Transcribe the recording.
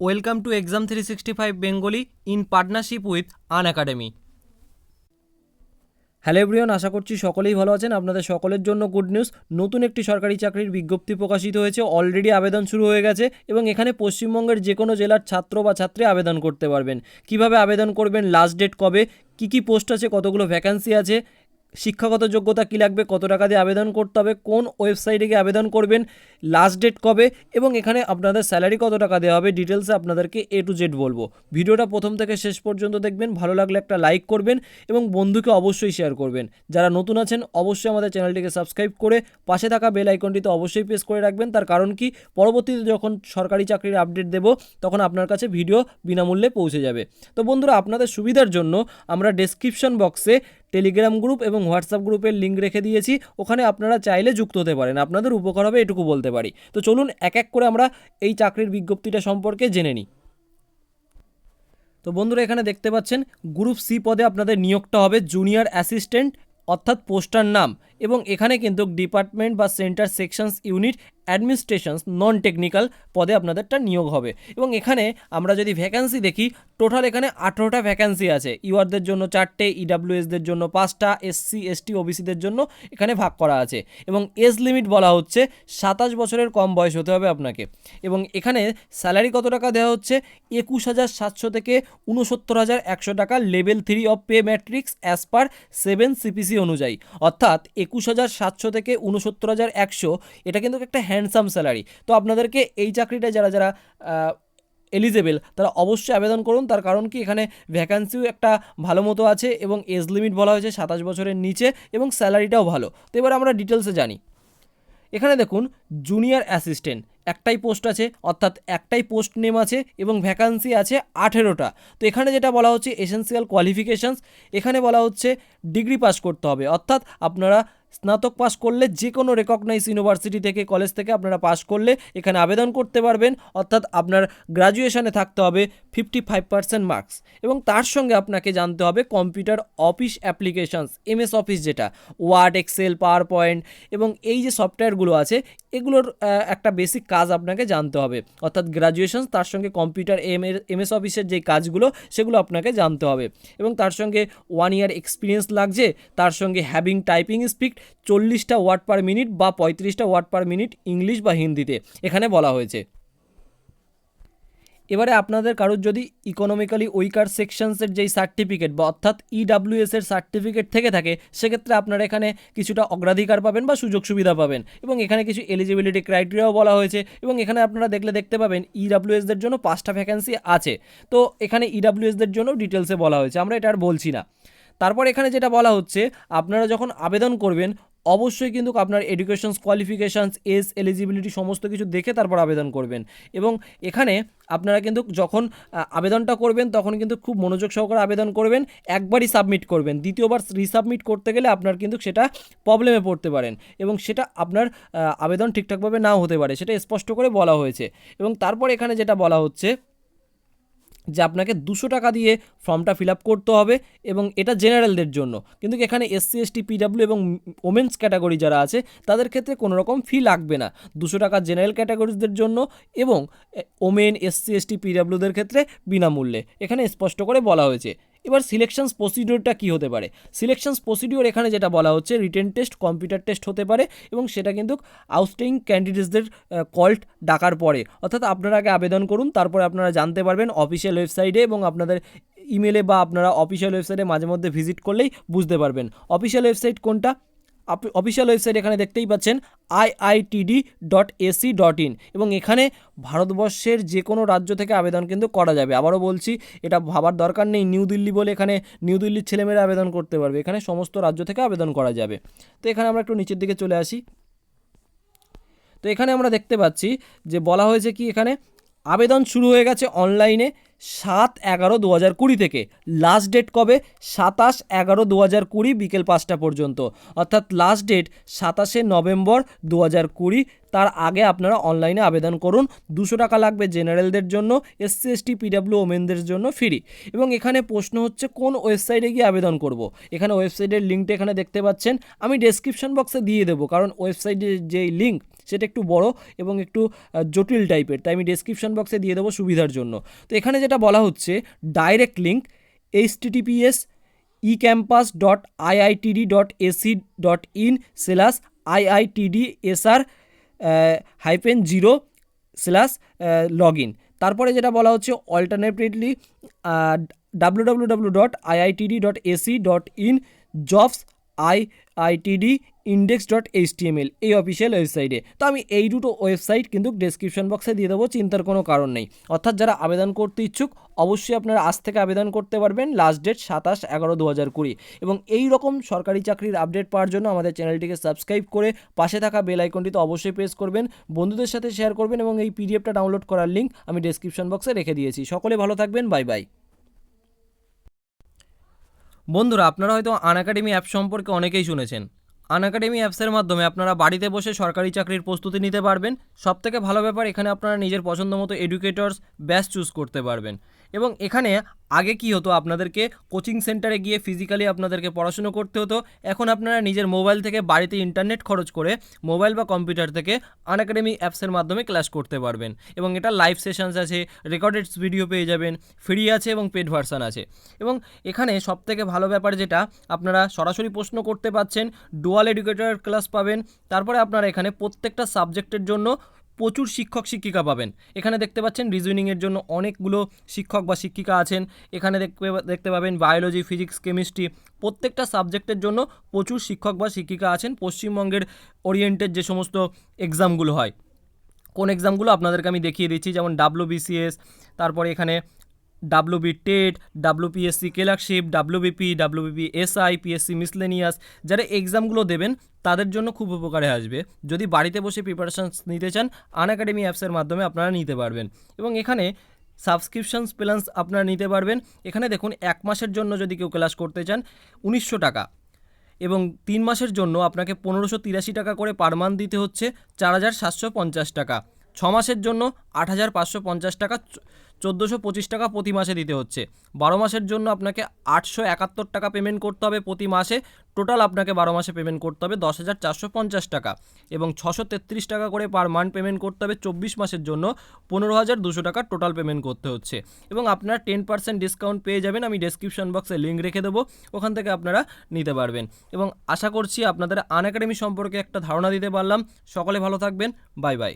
Welcome to exam three sixty five Bengali in partnership with Unacademy hello everyone আশা করছি সকলেই ভালো আছেন। আপনাদের সকলের জন্য গুড নিউজ নতুন একটি সরকারি চাকরির বিজ্ঞপ্তি প্রকাশিত হয়েছে। অলরেডি আবেদন শুরু হয়ে গেছে এবং এখানে পশ্চিমবঙ্গের যে কোনো জেলার ছাত্র বা ছাত্রী আবেদন করতে পারবেন। কীভাবে আবেদন করবেন লাস্ট ডেট কবে, কী কী পোস্ট আছে, কতগুলো ভ্যাকান্সি আছে শিক্ষাগত যোগ্যতা কী লাগবে, কত টাকা দিয়ে আবেদন করতে হবে, কোন ওয়েবসাইটে গিয়ে আবেদন করবেন লাস্ট ডেট কবে এবং এখানে আপনাদের স্যালারি কত টাকা দেওয়া হবে ডিটেলসে আপনাদেরকে এ টু জেড বলব। ভিডিওটা প্রথম থেকে শেষ পর্যন্ত দেখবেন, ভালো লাগলে একটা লাইক করবেন এবং বন্ধুকে অবশ্যই শেয়ার করবেন। যারা নতুন আছেন, অবশ্যই আমাদের চ্যানেলটিকে সাবস্ক্রাইব করে পাশে থাকা বেল আইকনটিতে অবশ্যই প্রেস করে রাখবেন। তার কারণ কি, পরবর্তীতে যখন সরকারি চাকরির আপডেট দেব, তখন আপনার কাছে ভিডিও বিনামূল্যে পৌঁছে যাবে। তো বন্ধুরা, আপনাদের সুবিধার জন্য আমরা ডেসক্রিপশন বক্সে টেলিগ্রাম গ্রুপ এবং হোয়াটসঅ্যাপ গ্রুপের লিঙ্ক রেখে দিয়েছি। ওখানে আপনারা চাইলে যুক্ত হতে পারেন। আপনাদের উপকার হবে এটুকু বলতে পারি। তো চলুন এক এক করে আমরা এই চাকরির বিজ্ঞপ্তিটা সম্পর্কে জেনে নিই। তো বন্ধুরা, এখানে দেখতে পাচ্ছেন গ্রুপ সি পদে আপনাদের নিয়োগটা হবে জুনিয়র অ্যাসিস্ট্যান্ট অর্থাৎ পোস্টার নাম। এবং এখানে কিন্তু ডিপার্টমেন্ট বা centre sections unit administrations non technical পদে আপনাদেরটা নিয়োগ হবে। এবং এখানে আমরা যদি ভ্যাকান্সি দেখি টোটাল এখানে আঠেরোটা ভ্যাকান্সি আছে। ইউআরদের জন্য চারটে ইডাব্লিউএসদের জন্য পাঁচটা এসসি এসটি ওবিসিদের জন্য এখানে ভাগ করা আছে। এবং এজ লিমিট বলা হচ্ছে সাতাশ বছরের কম বয়স হতে হবে আপনাকে। এবং এখানে স্যালারি কত টাকা দেওয়া হচ্ছে? একুশ হাজার সাতশো থেকে উনসত্তর হাজার একশো টাকা level three of pay matrix as per seven CPC অনুযায়ী। অর্থাৎ একুশ হাজার সাতশো থেকে উনসত্তর হাজার একশো। এটা কিন্তু একটা হ্যান্ডসাম স্যালারি তো আপনাদেরকে এই চাকরিটা যারা যারা এলিজেবেল তারা অবশ্যই আবেদন করুন। তার কারণ কি, এখানে ভ্যাকান্সিও একটা ভালো মতো আছে এবং এজ লিমিট বলা হয়েছে সাতাশ বছরের নিচে এবং স্যালারিটাও ভালো। তো এবার আমরা ডিটেলসে জানি। এখানে দেখুন জুনিয়র অ্যাসিস্ট্যান্ট একটাই পোস্ট আছে, অর্থাৎ একটাই পোস্ট নেম আছে এবং ভ্যাকান্সি আছে আঠেরোটা। তো এখানে যেটা বলা হচ্ছে এসেন্সিয়াল কোয়ালিফিকেশানস এখানে বলা হচ্ছে ডিগ্রি পাস করতে হবে। অর্থাৎ আপনারা স্নাতক পাস করলে যে কোনো রেকগনাইজ ইউনিভার্সিটি থেকে কলেজ থেকে আপনারা পাস করলে এখানে আবেদন করতে পারবেন। অর্থাৎ আপনার গ্রাজুয়েশনে থাকতে হবে ফিফটি ফাইভ পার্সেন্ট মার্কস এবং তার সঙ্গে আপনাকে জানতে হবে computer office applications MS office যেটা ওয়ার্ড এক্সেল পাওয়ার পয়েন্ট এবং এই যে সফটওয়্যারগুলো আছে, এগুলোর একটা বেসিক কাজ আপনাকে জানতে হবে। অর্থাৎ গ্রাজুয়েশন তার সঙ্গে কম্পিউটার এম এর এম এস অফিসের যে কাজগুলো, সেগুলো আপনাকে জানতে হবে। এবং তার সঙ্গে ওয়ান ইয়ার এক্সপিরিয়েন্স লাগছে, তার সঙ্গে হ্যাভিং টাইপিং স্পিড চল্লিশটা ওয়ার্ড পার মিনিট বা পঁয়ত্রিশটা ওয়ার্ড পার মিনিট ইংলিশ বা হিন্দিতে, এখানে বলা হয়েছে। এবারে আপনাদের কারোর যদি ইকোনমিক্যালি উইকার সেকশনসের যেই সার্টিফিকেট বা অর্থাৎ ইডাব্লিউএস এর সার্টিফিকেট থেকে থাকে, সেক্ষেত্রে আপনারা এখানে কিছুটা অগ্রাধিকার পাবেন বা সুযোগ সুবিধা পাবেন এবং এখানে কিছু এলিজিবিলিটি ক্রাইটেরিয়াও বলা হয়েছে এবং এখানে আপনারা দেখলে দেখতে পাবেন ইডাব্লিউএসদের জন্য পাঁচটা ভ্যাকেন্সি আছে। তো এখানে ইডাব্লিউএসদের জন্য ডিটেলসে বলা হয়েছে, আমরা এটা আর বলছি না। তারপর এখানে যেটা বলা হচ্ছে, আপনারা যখন আবেদন করবেন, অবশ্যই কিন্তু আপনার এডুকেশনস কোয়ালিফিকেশানস এজ এলিজিবিলিটি সমস্ত কিছু দেখে তারপর আবেদন করবেন। এবং এখানে আপনারা কিন্তু যখন আবেদনটা করবেন, তখন কিন্তু খুব মনোযোগ সহকারে আবেদন করবেন, একবারই সাবমিট করবেন। দ্বিতীয়বার রিসাবমিট করতে গেলে আপনার কিন্তু সেটা প্রবলেমে পড়তে পারেন এবং সেটা আপনার আবেদন ঠিকঠাকভাবে নাও হতে পারে, সেটা স্পষ্ট করে বলা হয়েছে। এবং তারপর এখানে যেটা বলা হচ্ছে যে আপনাকে দুশো টাকা দিয়ে ফর্মটা ফিল আপ করতে হবে এবং এটা জেনারেলদের জন্য। কিন্তু এখানে এসসি, এসটি, পিডাব্লিউ এবং ওমেন্স ক্যাটাগরি যারা আছে, তাদের ক্ষেত্রে কোনো রকম ফি লাগবে না। দুশো টাকা জেনারেল ক্যাটাগরিদের জন্য এবং ওমেন, এসসি, এসটি, পিডাব্লিউদের ক্ষেত্রে বিনামূল্যে। এখানে স্পষ্ট করে বলা হয়েছে এবার সিলেকশনস প্রসিডিওরটা কি হতে পারে? সিলেকশনস প্রসিডিওর এখানে যেটা বলা হচ্ছে রিটেন টেস্ট কম্পিউটার টেস্ট হতে পারে এবং সেটা কিন্তু আউটস্টেইং ক্যান্ডিডেটসদের কল্ট ডাকার পরে। অর্থাৎ আপনারা আগে আবেদন করুন, তারপরে আপনারা জানতে পারবেন অফিসিয়াল ওয়েবসাইটে এবং আপনাদের ইমেলে বা আপনারা অফিসিয়াল ওয়েবসাইটে মাঝে মধ্যে ভিজিট করলেই বুঝতে পারবেন। অফিসিয়াল ওয়েবসাইট কোনটা? অফিসিয়াল ওয়েবসাইট এখানে দেখতেই পাচ্ছেন IITD dot AC dot in এবং এখানে ভারতবর্ষের যে কোনো রাজ্য থেকে আবেদন কিন্তু করা যাবে। আবারও বলছি, এটা ভাবার দরকার নেই নিউ দিল্লি বলে এখানে নিউ দিল্লির ছেলেমেয়েরা আবেদন করতে পারবে। এখানে সমস্ত রাজ্য থেকে আবেদন করা যাবে। তো এখানে আমরা একটু নিচের দিকে চলে আসি। তো এখানে আমরা দেখতে পাচ্ছি যে বলা হয়েছে কি এখানে আবেদন শুরু হয়ে গেছে অনলাইনে সাত এগারো দু হাজার কুড়ি থেকে। লাস্ট ডেট কবে? সাতাশ এগারো দু হাজার কুড়ি বিকেল পাঁচটা পর্যন্ত। অর্থাৎ লাস্ট ডেট সাতাশে নভেম্বর দু হাজার কুড়ি। তার আগে আপনারা অনলাইনে আবেদন করুন। দুশো টাকা লাগবে জেনারেলদের জন্য, এসসি, এসটি পিডাব্লিউ ওমেনদের জন্য ফ্রি এবং এখানে প্রশ্ন হচ্ছে, কোন ওয়েবসাইটে গিয়ে আবেদন করব? এখানে ওয়েবসাইটের লিঙ্কটা এখানে দেখতে পাচ্ছেন। আমি ডেসক্রিপশন বক্সে দিয়ে দেবো, কারণ ওয়েবসাইটের যেই লিঙ্ক সেটা একটু বড় এবং একটু জটিল টাইপের তাই আমি ডেসক্রিপশন বক্সে দিয়ে দেবো সুবিধার জন্য। তো এখানে যেটা বলা হচ্ছে direct link H TTPS e campus dot IITD dot AC dot in slash IITD SR hyphen zero slash log in তারপরে যেটা বলা হচ্ছে alternatively W W W dot IITD dot AC dot in jobs I ITD index dot HTML এই official ওয়েবসাইটে তো আমি এই দুটো ওয়েবসাইট কিন্তু ডেসক্রিপশন বক্সে দিয়ে দেবো, চিন্তার কোনো কারণ নেই। অর্থাৎ যারা আবেদন করতে ইচ্ছুক, অবশ্যই আপনারা আজ থেকে আবেদন করতে পারবেন লাস্ট ডেট সাতাশ এগারো দু হাজার কুড়ি। এবং এই রকম সরকারি চাকরির আপডেট পাওয়ার জন্য আমাদের চ্যানেলটিকে সাবস্ক্রাইব করে পাশে থাকা বেল আইকনটিতে অবশ্যই প্রেস করবেন, বন্ধুদের সাথে শেয়ার করবেন এবং এই পিডিএফটা ডাউনলোড করার লিঙ্ক আমি ডেসক্রিপশন বক্সে রেখে দিয়েছি। সকলে ভালো থাকবেন বাই বাই বন্ধুরা, আপনারা হয়তো আনাকাডেমি অ্যাপ সম্পর্কে অনেকেই শুনেছেন। আনাকাডেমি অ্যাপসের মাধ্যমে আপনারা বাড়িতে বসে সরকারি চাকরির প্রস্তুতি নিতে পারবেন। সবথেকে ভালো ব্যাপার, এখানে আপনারা নিজের পছন্দ মতো এডুকেটরস ব্যাচ চুজ করতে পারবেন। এবং এখানে আগে কি হতো? আপনাদেরকে কোচিং সেন্টারে গিয়ে ফিজিক্যালি আপনাদেরকে পড়াশুনো করতে হতো। এখন আপনারা নিজের মোবাইল থেকে বাড়িতে ইন্টারনেট খরচ করে মোবাইল বা কম্পিউটার থেকে আনএকাডেমি অ্যাপসের মাধ্যমে ক্লাস করতে পারবেন। এবং এটা লাইভ সেশনস আছে রেকর্ডেডস ভিডিও পেয়ে যাবেন ফ্রি আছে এবং পেড ভার্সান আছে। এবং এখানে সবথেকে ভালো ব্যাপার যেটা, আপনারা সরাসরি প্রশ্ন করতে পাচ্ছেন ডুয়াল এডুকেটর ক্লাস পাবেন। তারপরে আপনারা এখানে প্রত্যেকটা সাবজেক্টের জন্য প্রচুর শিক্ষক, শিক্ষিকা পাবেন। এখানে দেখতে পাচ্ছেন রিজনিংয়ের জন্য অনেকগুলো শিক্ষক বা শিক্ষিকা আছেন। এখানে দেখতে দেখতে পাবেন বায়োলজি ফিজিক্স কেমিস্ট্রি প্রত্যেকটা সাবজেক্টের জন্য প্রচুর শিক্ষক বা শিক্ষিকা আছেন। পশ্চিমবঙ্গের ওরিয়েন্টেড যে সমস্ত এক্সামগুলো হয়, কোন এক্সামগুলো আপনাদেরকে আমি দেখিয়ে দিচ্ছি, যেমন ডাব্লিউবিসিএস তারপরে এখানে W B TET W PSC clerkship W BP W BP SI PSC miscellaneous যারা এক্সামগুলো দেবেন, তাদের জন্য খুব উপকারে আসবে। যদি বাড়িতে বসে প্রিপারেশান নিতে চান আন একাডেমি অ্যাপসের মাধ্যমে আপনারা নিতে পারবেন। এবং এখানে সাবস্ক্রিপশনস প্ল্যান্স আপনারা নিতে পারবেন। এখানে দেখুন, এক মাসের জন্য যদি কেউ ক্লাস করতে চান, উনিশশো টাকা। এবং তিন মাসের জন্য আপনাকে পনেরোশো তিরাশি টাকা করে পার মান্থ দিতে হচ্ছে, চার হাজার সাতশো পঞ্চাশ টাকা। ছ মাসের জন্য আট হাজার পাঁচশো পঞ্চাশ টাকা চোদ্দোশো পঁচিশ টাকা প্রতি মাসে দিতে হচ্ছে। বারো মাসের জন্য আপনাকে আটশো একাত্তর টাকা পেমেন্ট করতে হবে প্রতি মাসে। টোটাল আপনাকে বারো মাসে পেমেন্ট করতে হবে দশ হাজার চারশো পঞ্চাশ টাকা। এবং ছশো তেত্রিশ টাকা করে পার মান্থ পেমেন্ট করতে হবে চব্বিশ মাসের জন্য পনেরো হাজার দুশো টাকা টোটাল পেমেন্ট করতে হচ্ছে। এবং আপনারা টেন পার্সেন্ট ডিসকাউন্ট পেয়ে যাবেন, আমি ডেসক্রিপশন বক্সে লিঙ্ক রেখে দেবো, ওখান থেকে আপনারা নিতে পারবেন। এবং আশা করছি আপনাদের আন একাডেমি সম্পর্কে একটা ধারণা দিতে পারলাম। সকলে ভালো থাকবেন বাই বাই